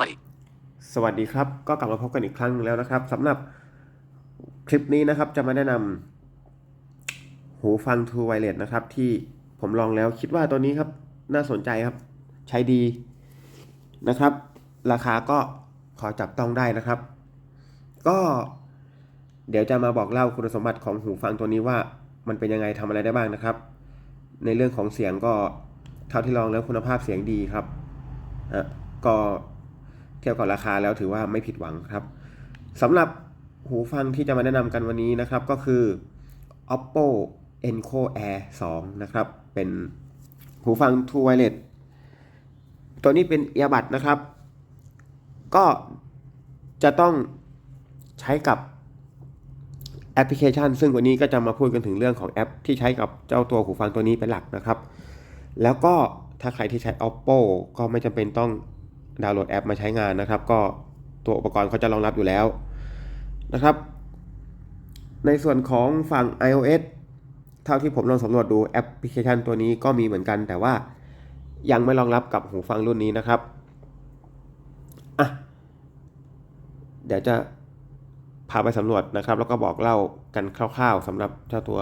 Melody. สวัสดีครับ ก็กลับมาพบกันอีกครั้งหนึ่งแล้วนะครับสำหรับคลิปนี้นะครับจะมาแนะนำหูฟัง True Wireless นะครับ ที่ผมลองแล้วคิดว่าตัวนี้ครับ น่าสนใจครับ ใช้ดีนะครับ ราคาก็พอจับต้องได้นะครับ ก็เดี๋ยวจะมาบอกเล่าคุณสมบัติของหูฟังตัวนี้ว่ามันเป็นยังไงทำอะไรได้บ้างนะครับ ในเรื่องของเสียงก็เท่าที่ลองแล้วคุณภาพเสียงดีครับอะก็ เทียบกับราคาแล้วถือว่าไม่ผิดหวังครับสำหรับหูฟังที่จะมาแนะนำกันวันนี้นะครับก็คือ oppo enco air 2 นะครับ เป็นหูฟัง True Wireless ตัวนี้เป็นเอียบัดนะครับ ก็จะต้องใช้กับแอปพลิเคชัน ซึ่งวันนี้ก็จะมาพูดกันถึงเรื่องของแอป ที่ใช้กับเจ้าตัวหูฟังตัวนี้เป็นหลักนะครับ แล้วก็ถ้าใครที่ใช้ oppo ก็ไม่จำเป็นต้อง ดาวน์โหลดแอปมาใช้งานนะครับ ก็ตัวอุปกรณ์เขาจะรองรับอยู่แล้วนะครับ ในส่วนของฝั่ง iOS เท่าที่ผมลองสำรวจดูแอปพลิเคชันตัวนี้ก็มีเหมือนกัน แต่ว่ายังไม่รองรับกับหูฟังรุ่นนี้นะครับอะเดี๋ยวจะพาไปสำรวจนะครับ แล้วก็บอกเล่ากันคร่าวๆสำหรับเจ้าตัว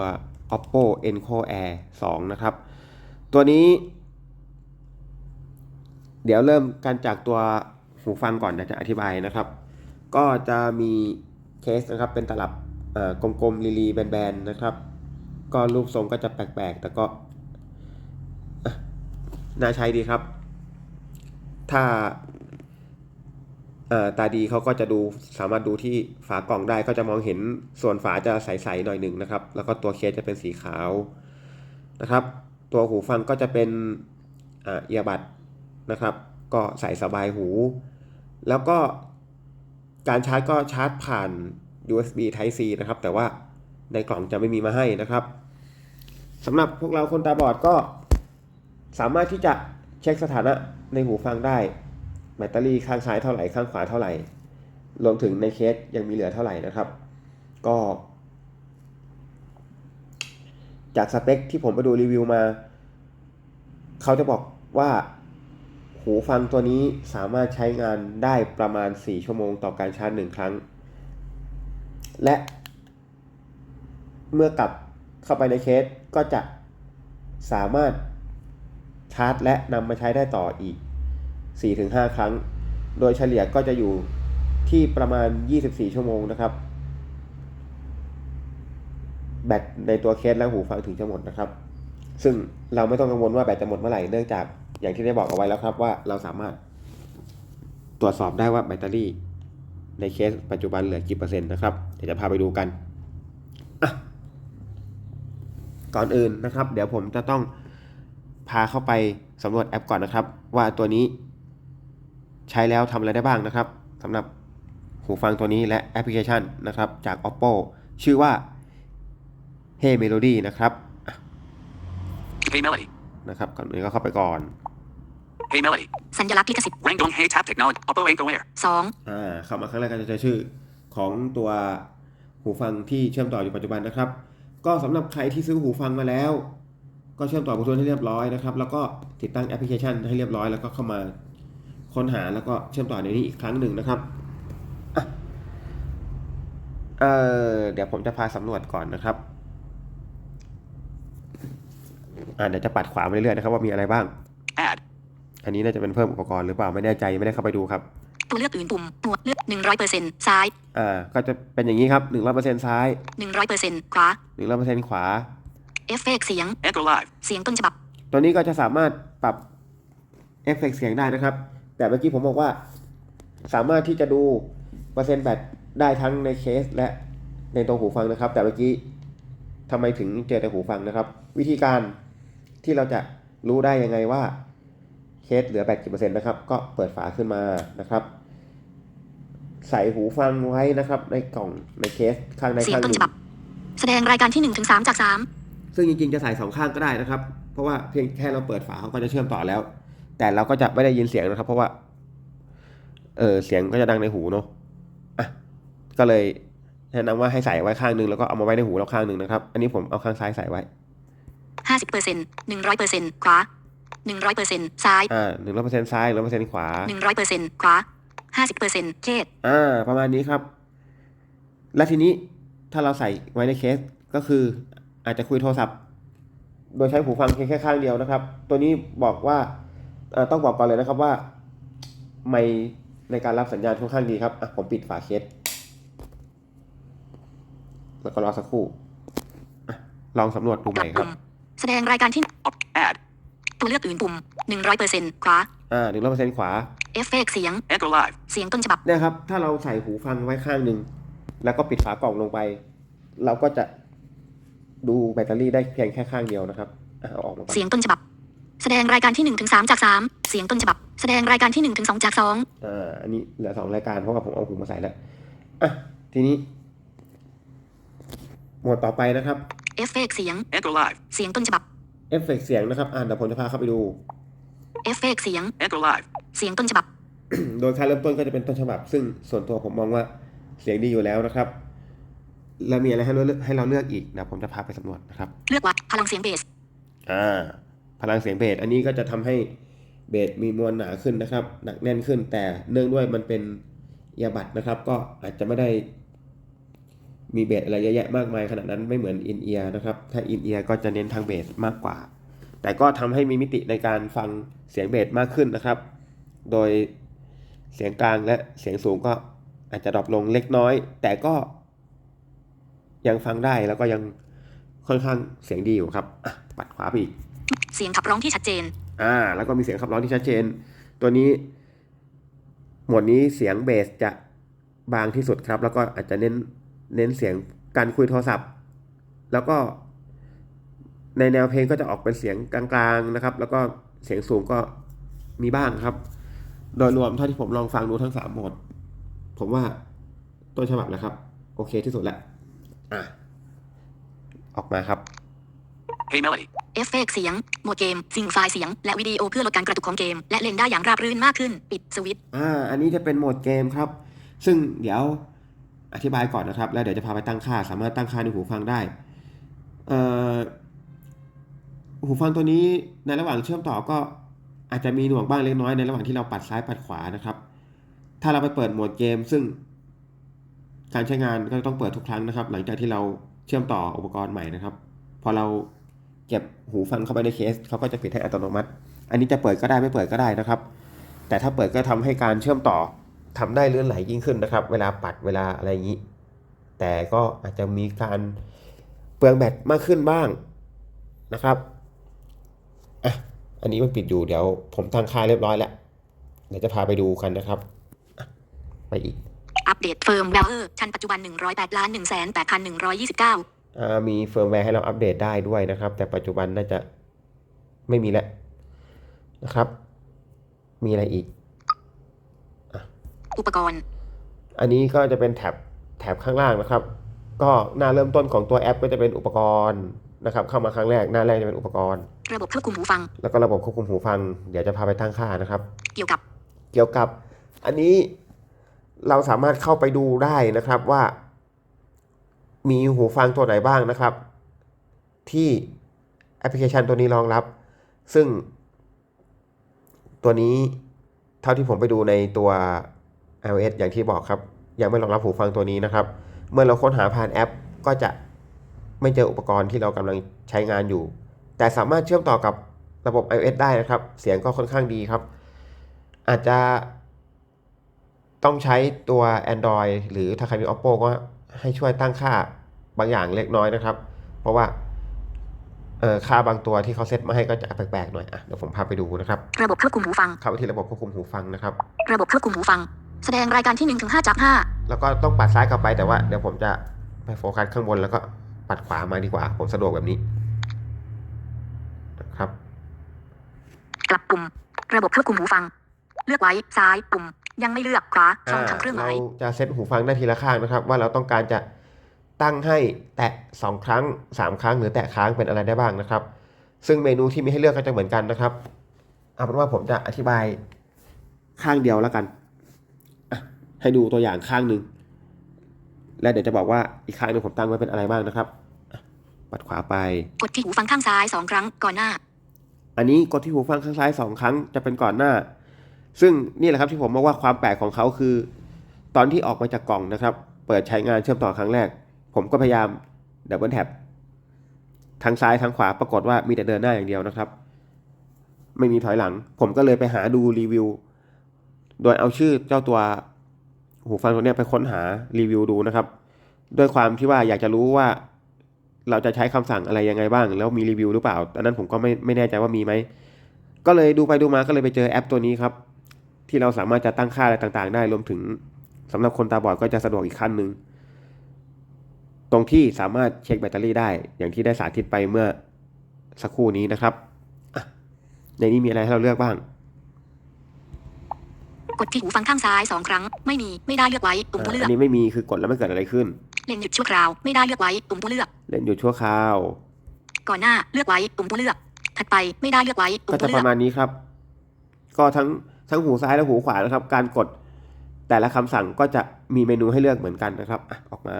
oppo enco air 2 นะครับ ตัวนี้ เดี๋ยวเริ่มกันจากตัวหูฟังก่อนเดี๋ยวจะอธิบายนะครับ ก็จะมีเคสนะครับเป็นตลับเอ่อกลมๆลีๆแบนๆนะครับ ก็รูปทรงก็จะแปลกๆ แต่ก็น่าใช้ดีครับ ถ้าตาดีเขาก็จะดูสามารถดูที่ฝากล่องได้ก็จะมองเห็นส่วนฝาจะใสๆหน่อยหนึ่งนะครับ แล้วก็ตัวเคสจะเป็นสีขาวนะครับ ตัวหูฟังก็จะเป็นเอียบัด นะครับ ก็ใส่สบายหู แล้วก็การชาร์จก็ชาร์จผ่าน USB Type C นะครับ แต่ว่าในกล่องจะไม่มีมาให้นะครับสำหรับพวกเราคนตาบอดก็สามารถที่จะเช็คสถานะในหูฟังได้ แบตเตอรี่ข้างซ้ายเท่าไหร่ข้างขวาเท่าไหร่ รวมถึงในเคสยังมีเหลือเท่าไหร่นะครับ ก็ จากสเปคที่ผมไปดูรีวิวมา เขาจะบอกว่า หูฟังตัวนี้สามารถใช้งานได้ประมาณ 4 ชั่วโมงต่อการชาร์จ1ครั้ง และ เมื่อกลับเข้าไปในเคสก็จะสามารถชาร์จและนำมาใช้ได้ต่ออีก 4-5 ครั้ง โดยเฉลี่ยก็จะอยู่ที่ประมาณ 24 ชั่วโมงนะครับ แบตในตัวเคสและหูฟังถึงจะหมดนะครับ ซึ่งเราไม่ต้องกังวลว่าแบตจะหมดเมื่อไหร่เนื่องจาก อย่างที่ได้บอกเอาไว้แล้วครับว่าเราสามารถตรวจสอบได้ว่าแบตเตอรี่ในเคสปัจจุบันเหลือกี่เปอร์เซ็นต์นะครับ เดี๋ยวจะพาไปดูกันอะก่อนอื่นนะครับ เดี๋ยวผมจะต้องพาเข้าไปสำรวจแอปก่อนนะครับ ว่าตัวนี้ใช้แล้วทำอะไรได้บ้างนะครับสำหรับหูฟังตัวนี้และแอปพลิเคชันนะครับ จาก oppo ชื่อว่า Hey Melody นะครับอะ Hey Melody. นะครับก่อนอื่นก็เข้าไปก่อน Hey Melody. สัญลักษณ์ลิขสิทธิ์ Rangdong Hey Tap Technology. Oppo Anko Air. สองอ่าเข้ามาครั้งแรกก็จะเจอชื่อของตัวหูฟังที่เชื่อมต่ออยู่ปัจจุบันนะครับ ก็สำหรับใครที่ซื้อหูฟังมาแล้ว ก็เชื่อมต่อบลูทูธให้เรียบร้อยนะครับ แล้วก็ติดตั้งแอปพลิเคชันให้เรียบร้อยแล้วก็เข้ามาค้นหาแล้วก็เชื่อมต่อในนี้อีกครั้งหนึ่งนะครับอะเออเดี๋ยวผมจะพาสำรวจก่อนนะครับอ่าเดี๋ยวจะปัดขวาไปเรื่อยๆนะครับว่ามีอะไรบ้าง Add. อันนี้น่าจะเป็นเพิ่มอุปกรณ์หรือเปล่าไม่แน่ใจไม่ได้เข้าไปดูครับ ตัวเลือกอื่นปุ่มตัวเลือกหนึ่งร้อยเปอร์เซ็นต์ซ้ายอ่าก็จะเป็นอย่างนี้ครับหนึ่งร้อยเปอร์เซ็นซ้ายหนึ่งร้อยเปอร์เซ็นต์ขวาหนึ่งร้อยเปอร์เซ็นขวาเอฟเฟกต์เสียง Anko Live. เสียงต้นฉบับ ตัวนี้ก็จะสามารถปรับเอฟเฟกต์เสียงได้นะครับ แต่เมื่อกี้ผมบอกว่า สามารถที่จะดูเปอร์เซ็นต์แบตได้ทั้งในเคสและในตัวหูฟังนะครับ แต่เมื่อกี้ทำไมถึงเจอแต่หูฟังนะครับ วิธีการที่เราจะรู้ได้ยังไงว่า เคสเหลือแบตกี่เปอร์เซ็นต์นะครับ ก็เปิดฝาขึ้นมานะครับ ใส่หูฟังไว้นะครับ ในกล่องในเคสข้างในเสียงข้างหต้นนึ่ฉงบับแสดงรายการที่หนึ่งถึงสามจากสามซึ่งจริงๆ จะใส่สองข้างก็ได้นะครับ เพราะว่าเพียงแค่เราเปิดฝาเขาก็จะเชื่อมต่อแล้ว แต่เราก็จะไม่ได้ยินเสียงนะครับ เพราะว่า เออเสียงก็จะดังในหูเนาะอะก็เลยแนะนำว่าให้ใส่ไว้ข้างหนึ่งแล้วก็เอามาไว้ในหูเราข้างหนึ่งนะครับ อันนี้ผมเอาข้างซ้ายใส่ไว้ห้าสิบเปอร์เซ็นต์หนึ่งร้อยเปอร์เซ็นต์ขวา หนึ่งร้อยเปอร์เซ็นต์ซ้ายอ่าหนึ่งร้อยเปอร์เซ็นซ้ายหนึ่งร้อยเปอร์เซ็นขวาหนึ่งร้อยเปอร์เซ็นต์ขวา50%เคสอ่า ประมาณนี้ครับ และทีนี้ถ้าเราใส่ไว้ในเคสก็คือ อาจจะคุยโทรศัพท์ โดยใช้หูฟังเพียงแค่ข้างเดียวนะครับ ตัวนี้บอกว่าเอ่อต้องบอกก่อนเลยนะครับว่า ไม่ในการรับสัญญาณค่อนข้างดีครับอะผมปิดฝาเคสแล้วก็รอสักครู่อะลองสำรวจดูใหกลัม่บครัปุ่บมแสดงรายการที่ Op. Add. ตัวเลือกอื่นปุ่ม100%ขวา อ่าหนึ่งร้อยเปอร์เซ็นต์ขวา เอฟเฟกต์เสียง Enter live. เสียงต้นฉบับ เนี่ยครับ ถ้าเราใส่หูฟังไว้ข้างหนึ่ง แล้วก็ปิดฝากล่องลงไป เราก็จะดูแบตเตอรี่ได้เพียงแค่ข้างเดียวนะครับอะเอาออกมาก่อนเสียงต้นฉบับ แสดงรายการที่1ถึง3จาก3เสียงต้นฉบับ แสดงรายการที่1ถึง2จาก2อ่าอันนี้เหลือสองรายการเพราะว่าผมเอาหูมาใส่แล้วอะทีนี้ หมวดต่อไปนะครับ เอฟเฟกต์เสียง Enter live. เสียงต้นฉบับ เอฟเฟกต์เสียงนะครับ อ่านเดี๋ยวผมจะพาเข้าไปดู เอฟเฟกต์เสียง Enter live. เสียงต้นฉบับ โดยค่าเริ่มต้นก็จะเป็นต้นฉบับ ซึ่งส่วนตัวผมมองว่าเสียงดีอยู่แล้วนะครับ แล้วมีอะไรให้เราเลือกให้เราเลือกอีกเดี๋ยวผมจะพาไปสำรวจนะครับ เลือกวัดพลังเสียงเบส อ่า พลังเสียงเบส อันนี้ก็จะทำให้เบสมีมวลหนาขึ้นนะครับ หนักแน่นขึ้น แต่เนื่องด้วยมันเป็นเอียบัตนะครับ ก็อาจจะไม่ได้ มีเบสอะไรเยอะแยะมากมายขนาดนั้นไม่เหมือนอินเอียร์นะครับ ถ้าอินเอียร์ก็จะเน้นทางเบสมากกว่า แต่ก็ทำให้มีมิติในการฟังเสียงเบสมากขึ้นนะครับ โดยเสียงกลางและเสียงสูงก็อาจจะดรอปลงเล็กน้อย แต่ก็ยังฟังได้แล้วก็ยังค่อนข้างเสียงดีอยู่ครับปัดขวาไปอีก เสียงขับร้องที่ชัดเจน อ่า แล้วก็มีเสียงขับร้องที่ชัดเจน ตัวนี้ หมวดนี้เสียงเบสจะบางที่สุดครับ แล้วก็อาจจะเน้น เน้นเสียงการคุยโทรศัพท์ แล้วก็ในแนวเพลงก็จะออกเป็นเสียงกลางๆนะครับ แล้วก็เสียงสูงก็มีบ้างครับ โดยรวมเท่าที่ผมลองฟังดูทั้งสามโหมด ผมว่าต้นฉบับนะครับ โอเคที่สุดแล้วอะออกมาครับ Hey Melody. เอฟเฟกต์เสียง โหมดเกมซิงไฟล์เสียง และวิดีโอเพื่อลดการกระตุกของเกม และเล่นได้อย่างราบรื่นมากขึ้น ปิดสวิตช์ อ่า อันนี้จะเป็นโหมดเกมครับ ซึ่งเดี๋ยว อธิบายก่อนนะครับ แล้วเดี๋ยวจะพาไปตั้งค่า สามารถตั้งค่าในหูฟังได้หูฟังตัวนี้ในระหว่างเชื่อมต่อก็อาจจะมีหน่วงบ้างเล็กน้อยในระหว่างที่เราปัดซ้ายปัดขวานะครับ ถ้าเราไปเปิดโหมดเกม ซึ่งการใช้งานก็ต้องเปิดทุกครั้งนะครับ หลังจากที่เราเชื่อมต่ออุปกรณ์ใหม่นะครับ พอเราเก็บหูฟังเข้าไปในเคสเขาก็จะปิดให้อัตโนมัติ อันนี้จะเปิดก็ได้ไม่เปิดก็ได้นะครับ แต่ถ้าเปิดก็ทำให้การเชื่อมต่อ ทำได้ลื่นไหลยิ่งขึ้นนะครับ เวลาปัดเวลาอะไรอย่างนี้ แต่ก็อาจจะมีการเปลืองแบตมากขึ้นบ้างนะครับอะอันนี้มันปิดอยู่เดี๋ยวผมตั้งค่าเรียบร้อยแล้วเดี๋ยวจะพาไปดูกันนะครับอะไปอีก อัปเดตเฟิร์มแวร์ชั้นปัจจุบัน 108ล้าน1 8 1 2 9อ่ามีเฟิร์มแวร์ให้เราอัปเดตได้ด้วยนะครับ แต่ปัจจุบันน่าจะไม่มีแล้วนะครับ มีอะไรอีก อุปกรณ์ อันนี้ก็จะเป็นแท็บแท็บข้างล่างนะครับ ก็หน้าเริ่มต้นของตัวแอปก็จะเป็นอุปกรณ์นะครับ เข้ามาครั้งแรกหน้าแรกจะเป็นอุปกรณ์ ระบบควบคุมหูฟัง แล้วก็ระบบควบคุมหูฟัง เดี๋ยวจะพาไปตั้งค่านะครับ เกี่ยวกับ เกี่ยวกับ อันนี้เราสามารถเข้าไปดูได้นะครับว่า มีหูฟังตัวไหนบ้างนะครับ ที่แอปพลิเคชันตัวนี้รองรับ ซึ่ง ตัวนี้เท่าที่ผมไปดูในตัว iOS อย่างที่บอกครับ ยังไม่รองรับหูฟังตัวนี้นะครับ เมื่อเราค้นหาผ่านแอป ก็จะไม่เจออุปกรณ์ที่เรากำลังใช้งานอยู่ แต่สามารถเชื่อมต่อกับระบบ iOS ได้นะครับ เสียงก็ค่อนข้างดีครับ อาจจะต้องใช้ตัว Android หรือถ้าใครมี Oppo ก็ให้ช่วยตั้งค่าบางอย่างเล็กน้อยนะครับ เพราะว่าเอ่อค่าบางตัวที่เขาเซตมาให้ก็จะแปลกๆหน่อยอะเดี๋ยวผมพาไปดูนะครับ ระบบควบคุมหูฟังเข้าไปที่ระบบควบคุมหูฟังนะครับ ระบบควบคุมหูฟัง แสดงรายการที่1ถึง5จาก แล้วก็ต้องปัดซ้ายกลับไปแต่ว่าเดี๋ยวผมจะไปโฟกัสข้างบนแล้วก็ปัดขวามาดีกว่า ผมสะดวกแบบนี้นะครับ 5 กลับปุ่ม ระบบควบคุมหูฟัง เลือกไว้ซ้ายปุ่ม ยังไม่เลือกขวาช่องอ่าทำเครื่องหเรามายจะเซตหูฟังได้ทีละข้างนะครับ ว่าเราต้องการจะตั้งให้แตะ 2 ครั้ง 3 ครั้ง หรือแตะค้างเป็นอะไรได้บ้างนะครับ ซึ่งเมนูที่มีให้เลือกก็จะเหมือนกันนะครับเอาเป็นว่าผมจะอธิบายข้างเดียวแล้วกันอะ ให้ดูตัวอย่างข้างหนึ่ง แล้วเดี๋ยวจะบอกว่าอีกข้างหนึ่งผมตั้งไว้เป็นอะไรบ้างนะครับอะปัดขวาไป กดที่หูฟังข้างซ้าย2ครั้งก่อนหน้า อันนี้กดที่หูฟังข้างซ้ายสองครั้งจะเป็นก่อนหน้า ซึ่งนี่แหละครับที่ผมบอกว่าความแปลกของเขาคือ ตอนที่ออกมาจากกล่องนะครับ เปิดใช้งานเชื่อมต่อครั้งแรก ผมก็พยายามดับเบิลแท็บทั้งซ้ายทั้งขวาปรากฏว่ามีแต่เดินหน้าอย่างเดียวนะครับ ไม่มีถอยหลัง ผมก็เลยไปหาดูรีวิว โดยเอาชื่อเจ้าตัว หูฟังตัวนี้ไปค้นหารีวิวดูนะครับ ด้วยความที่ว่าอยากจะรู้ว่าเราจะใช้คำสั่งอะไรยังไงบ้าง แล้วมีรีวิวหรือเปล่าอันนั้นผมก็ไม่ไม่แน่ใจว่ามีไหม ก็เลยดูไปดูมาก็เลยไปเจอแอปตัวนี้ครับ ที่เราสามารถจะตั้งค่าอะไรต่างๆ ได้รวมถึงสำหรับคนตาบอดก็จะสะดวกอีกขั้นหนึ่งตรงที่สามารถเช็คแบตเตอรี่ได้ อย่างที่ได้สาธิตไปเมื่อสักครู่นี้นะครับในนี้มีอะไรให้เราเลือกบ้าง กดที่หูฟังข้างซ้ายสองครั้ง ไม่มี ไม่ได้เลือกไว้ปุ่มตัวเลือัอกนนี้ไม่มีคือกดแล้วไม่เกิดอะไรขึ้น เล่นหยุดชั่วคราว ไม่ได้เลือกไว้ปุ่มตัวเลือก เล่นอยู่ชั่วคราว ก่อนหน้าเลือกไว้ปุ่มตัวเลือก ถัดไปไม่ได้เลือกไว้ปุ่ก็มตัจะวปเลือก ระมาณนี้ครับ ก็ทั้งทั้งหูซ้ายและหูขวานะครับ การกดแต่ละคำสั่งก็จะมีเมนูให้เลือกเหมือนกันนะครับอะออกมา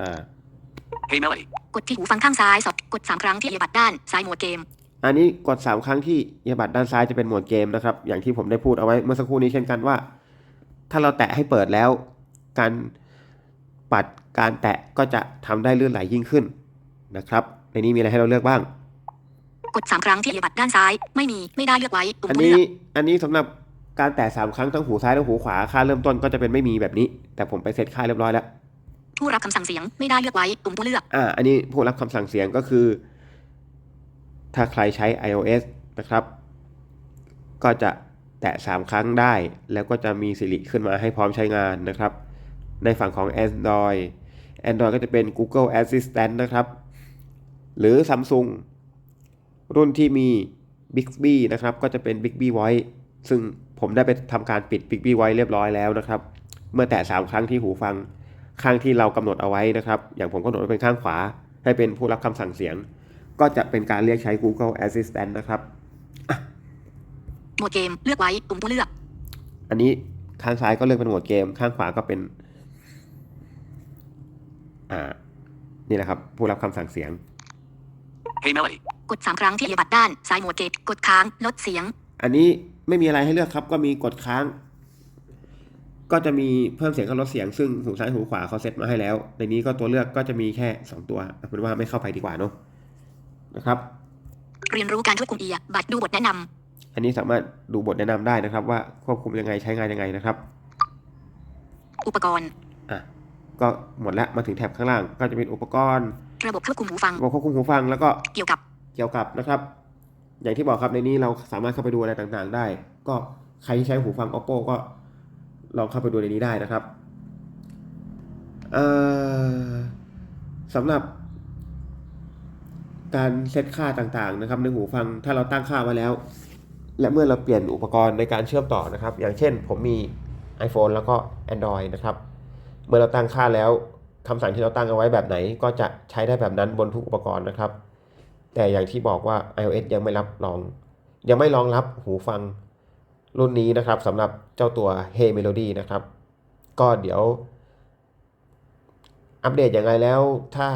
Hey Melody. กดที่หูฟังข้างซ้ายสองกดสามครั้งที่เหยียบบัตรด้านซ้ายโหมดเกม อันนี้กด 3 ครั้งที่เอียบัตรด้านซ้ายจะเป็นโหมดเกมนะครับ อย่างที่ผมได้พูดเอาไว้เมื่อสักครู่นี้เช่นกันว่า ถ้าเราแตะให้เปิดแล้ว การปัดการแตะก็จะทำได้ลื่นไหลยิ่งขึ้นนะครับ ในนี้มีอะไรให้เราเลือกบ้าง กดสามครั้งที่เหยียบบัตรด้านซ้าย ไม่มีไม่ได้เลือกไว้ปุ่มอันตัวนี้เลือกอันนี้สำหรับการแตะ3ครั้งทั้งหูซ้ายและหูขวาค่าเริ่มต้นก็จะเป็นไม่มีแบบนี้ แต่ผมไปเซตค่าเรียบร้อยแล้วผู้รับคำสั่งเสียงไม่ได้เลือกไว้ปุ่มตัวเลือกอ่าอันนี้ผู้รับคำสั่งเสียงก็คือ ถ้าใครใช้ iOS นะครับ ก็จะ แตะ 3 ครั้งได้ แล้วก็จะมีสิริขึ้นมาให้พร้อมใช้งานนะครับ ในฝั่งของ Android Android ก็จะเป็น Google Assistant นะครับ หรือ Samsung รุ่นที่มี Bixby นะครับ ก็จะเป็น Bixby Voice ซึ่งผมได้ไปทำการปิด Bixby Voice เรียบร้อยแล้วนะครับ เมื่อแตะ 3 ครั้งที่หูฟัง ข้างที่เรากำหนดเอาไว้นะครับ อย่างผมกำหนดไว้เป็นข้างขวา ให้เป็นผู้รับคำสั่งเสียง ก็จะเป็นการเรียกใช้ Google Assistant นะครับ หมดเกมเลือกไว้ปุ่มตัวเลือก อันนี้ข้างซ้ายก็เลือกเป็นโหมดเกม ข้างขวาก็เป็น อ่า นี่แหละครับ ผู้รับคำสั่งเสียง Hey Melody. กดสามครั้งที่เหยียบบัตรด้านซ้ายโหมดเกมกดค้างลดเสียง อันนี้ไม่มีอะไรให้เลือกครับ ก็มีกดค้าง ก็จะมีเพิ่มเสียงกับลดเสียง ซึ่งหูซ้ายหูขวาเขาเซตมาให้แล้ว ในนี้ก็ตัวเลือกก็จะมีแค่ 2 ตัวเอาเป็นว่าไม่เข้าไปดีกว่าเนอะนะครับ เรียนรู้การควบคุมเอียบัตรดูบทแนะนำ อันนี้สามารถดูบทแนะนำได้นะครับ ว่าควบคุมยังไงใช้งานยังไงนะครับ อุปกรณ์อะก็หมดแล้วมาถึงแถบข้างล่าง ก็จะเป็นอุปกรณ์ ระบบควบคุมหูฟังระบบควบคุมหูฟังแล้วก็เกี่ยวกับเกี่ยวกับนะครับ อย่างที่บอกครับในนี้เราสามารถเข้าไปดูอะไรต่างๆ ได้ ก็ใครที่ใช้หูฟัง oppo ก็ลองเข้าไปดูในนี้ได้นะครับเอ่อสำหรับการเซตค่าต่างๆนะครับในหูฟังถ้าเราตั้งค่าไว้แล้ว และเมื่อเราเปลี่ยนอุปกรณ์ในการเชื่อมต่อนะครับ อย่างเช่นผมมี iPhone แล้วก็ Android นะครับ เมื่อเราตั้งค่าแล้วคำสั่งที่เราตั้งเอาไว้แบบไหน ก็จะใช้ได้แบบนั้นบนทุกอุปกรณ์นะครับ แต่อย่างที่บอกว่า iOS ยังไม่รับรอง ยังไม่รองรับหูฟังรุ่นนี้นะครับสำหรับเจ้าตัว Hey Melody นะครับ ก็เดี๋ยว อัปเดตยังไงแล้วถ้า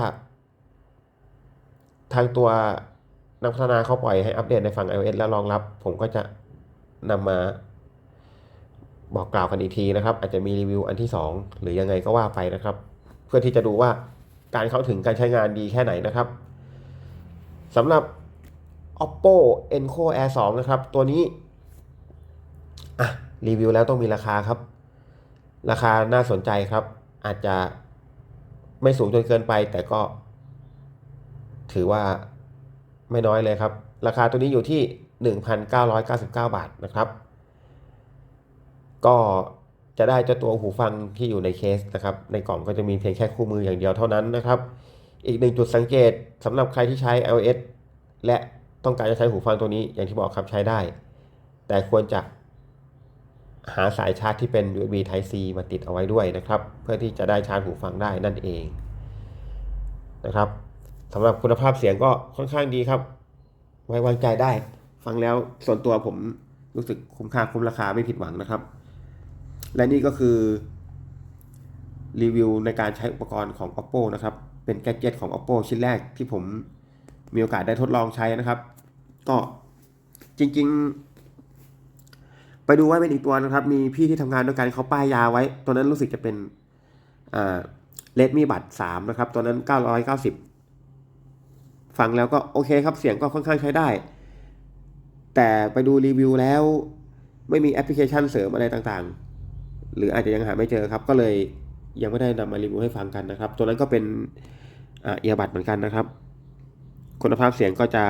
ทางตัว นักพัฒนาเขาปล่อยให้อัปเดตในฝั่ง iOS แล้วรองรับ ผมก็จะนำมาบอกกล่าวกันอีกทีนะครับ อาจจะมีรีวิวอันที่ 2 หรือยังไงก็ว่าไปนะครับ เพื่อที่จะดูว่าการเข้าถึงการใช้งานดีแค่ไหนนะครับสำหรับ oppo enco air 2 นะครับ ตัวนี้อะรีวิวแล้วต้องมีราคาครับ ราคาน่าสนใจครับ อาจจะไม่สูงจนเกินไปแต่ก็ถือว่า ไม่น้อยเลยครับ ราคาตัวนี้อยู่ที่ 1,999 บาทนะครับ ก็จะได้เจ้าตัวหูฟังที่อยู่ในเคสนะครับ ในกล่องก็จะมีเพียงแค่คู่มืออย่างเดียวเท่านั้นนะครับ อีกหนึ่งจุดสังเกตสำหรับใครที่ใช้ iOS และต้องการจะใช้หูฟังตัวนี้อย่างที่บอกครับใช้ได้ แต่ควรจะหาสายชาร์จที่เป็น USB Type C มาติดเอาไว้ด้วยนะครับ เพื่อที่จะได้ชาร์จหูฟังได้นั่นเองนะครับ สำหรับคุณภาพเสียงก็ค่อนข้างดีครับ ไว้วางใจได้ ฟังแล้วส่วนตัวผมรู้สึกคุ้มค่าคุ้มราคาไม่ผิดหวังนะครับ และนี่ก็คือรีวิวในการใช้อุปกรณ์ของ oppo นะครับ เป็นแกจิตของ oppo ชิ้นแรกที่ผมมีโอกาสได้ทดลองใช้นะครับ ก็จริง ๆ ไปดูไว้เป็นอีกตัวนะครับ มีพี่ที่ทำงานด้วยกันเขาป้ายยาไว้ ตัวนั้นรู้สึกจะเป็นเลดมี่บัตสามนะครับ ตัวนั้น 990 ฟังแล้วก็โอเคครับเสียงก็ค่อนข้างใช้ได้ แต่ไปดูรีวิวแล้วไม่มีแอปพลิเคชันเสริมอะไรต่างๆ หรืออาจจะยังหาไม่เจอครับ ก็เลยยังไม่ได้นำมารีวิวให้ฟังกันนะครับ ตัวนั้นก็เป็นเอียบัตเหมือนกันนะครับ คุณภาพเสียงก็จะ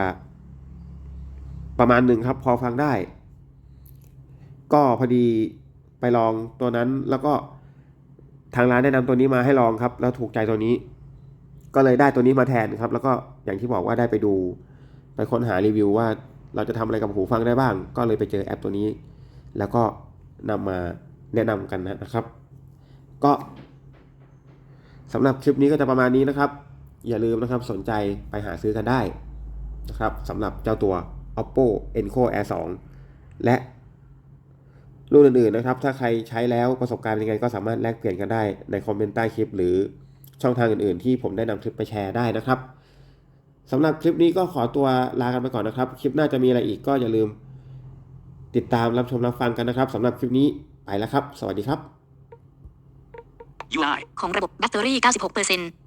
ประมาณหนึ่งครับ พอฟังได้ ก็พอดีไปลองตัวนั้นแล้วก็ทางร้านแนะนำตัวนี้มาให้ลองครับ แล้วถูกใจตัวนี้ ก็เลยได้ตัวนี้มาแทนครับ แล้วก็อย่างที่บอกว่าได้ไปดู ไปค้นหารีวิวว่าเราจะทำอะไรกับหูฟังได้บ้าง ก็เลยไปเจอแอปตัวนี้ แล้วก็นำมาแนะนำกันนะครับ ก็สำหรับคลิปนี้ก็จะประมาณนี้นะครับ อย่าลืมนะครับสนใจไปหาซื้อกันได้นะครับสำหรับเจ้าตัว oppo enco air 2 และรุ่นอื่นๆนะครับ ถ้าใครใช้แล้วประสบการณ์เป็นยังไงก็สามารถแลกเปลี่ยนกันได้ในคอมเมนต์ใต้คลิปหรือ ช่องทางอื่นๆ ที่ผมได้นำคลิปไปแชร์ได้นะครับสำหรับคลิปนี้ก็ขอตัวลากันไปก่อนนะครับ คลิปหน้าจะมีอะไรอีกก็อย่าลืม ติดตามรับชมรับฟังกันนะครับสำหรับคลิปนี้ไปแล้วครับ สวัสดีครับ UI. ของระบบแบตเตอรี่ 96%